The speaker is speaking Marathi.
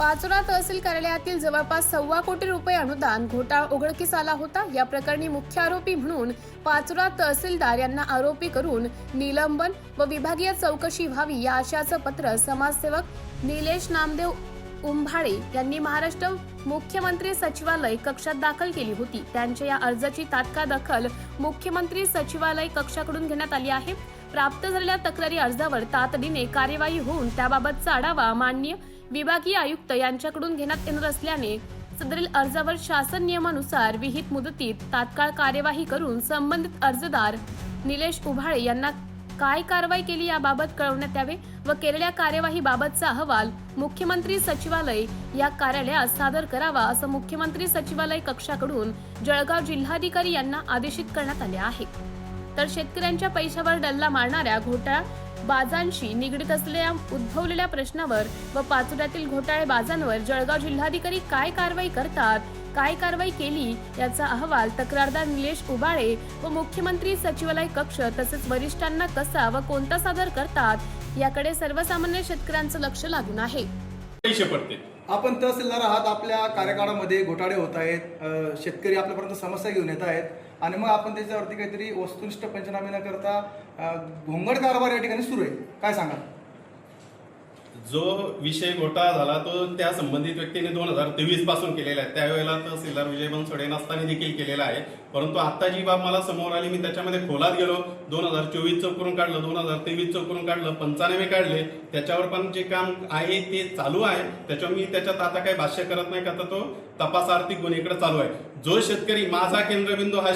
पाचोरा तहसील कार्यालयातील जवळपास सव्वा कोटी रुपये अनुदान घोटाळा उघडकीस आला होता. या प्रकरणी मुख्य आरोपी म्हणून पाचोरा तहसीलदार यांना आरोपी करून निलंबन व विभागीय चौकशी व्हावी या आशयाचं पत्र समाजसेवक निलेश नामदेव उंभाळे यांनी महाराष्ट्र मुख्यमंत्री सचिवालय कक्षात दाखल केली होती. त्यांच्या या अर्जाची तात्काळ दखल मुख्यमंत्री सचिवालय कक्षाकडून घेण्यात आली आहे. प्राप्त झालेल्या तक्रारी अर्जावर तातडीने कार्यवाही होऊन त्याबाबतचा आढावा मान्य विभागीय आयुक्त यांच्याकडून घेण्यात येणार असल्याने सदरील अर्जावर शासन नियमानुसार विहित मुदतीत तात्काळ कार्यवाही करून संबंधित अर्जदार निलेश उभाळे यांना काय कारवाई केली याबाबत कळवण्यात यावे व केलेल्या कार्यवाहीबाबतचा अहवाल मुख्यमंत्री सचिवालय या कार्यालयात सादर करावा असं मुख्यमंत्री सचिवालय कक्षाकडून जळगाव जिल्हाधिकारी यांना आदेशित करण्यात आले आहे. तर शेतकऱ्यांच्या पैशावर डल्ला मारणाऱ्या घोटाळा बाजांशी निगडीत असलेल्या उद्भवलेल्या प्रश्नावर व पाचोऱ्यातील घोटाळे बाजांवर जळगाव जिल्हाधिकारी काय कारवाई करतात काय कारवाई केली याचा अहवाल तक्रारदार निलेश उबाळे व मुख्यमंत्री सचिवालय कक्ष तसेच वरिष्ठांना कसा व कोणता सादर करतात याकडे सर्वसामान्य शेतकऱ्यांचं लक्ष लागून आहे. पैसे पडते आपण तहसीलदार आहात आपल्या कार्यकाळामध्ये घोटाळे होत आहेत शेतकरी आपल्यापर्यंत समस्या घेऊन येत आहेत. आणि मग आपण त्याच्यावरती काहीतरी वस्तुनिष्ठ पंचनामे न करता घोंगड कारभार या ठिकाणी सुरू आहे. काय सांगा जो विषय घोटाळा झाला तो त्या संबंधित व्यक्तीने दोन हजार तेवीसपासून केलेला आहे. त्यावेळेला तहसीलदार विजय बनसोडे नसताना देखील केलेला आहे. परंतु आता जी बाब मला समोर आली मी त्याच्यामध्ये खोलात गेलो. दोन हजार चोवीस चौकरून काढलं दोन हजार तेवीस चौकरून काढलं पंचानवे काढले. त्याच्यावर पण जे काम आहे ते चालू आहे. त्याच्यावर मी त्याच्यात आता काही भाष्य करत नाही का तर तो तपास आर्थिक गुन्हेकडे चालू आहे. जो शेतकरी माझा केंद्रबिंदू हा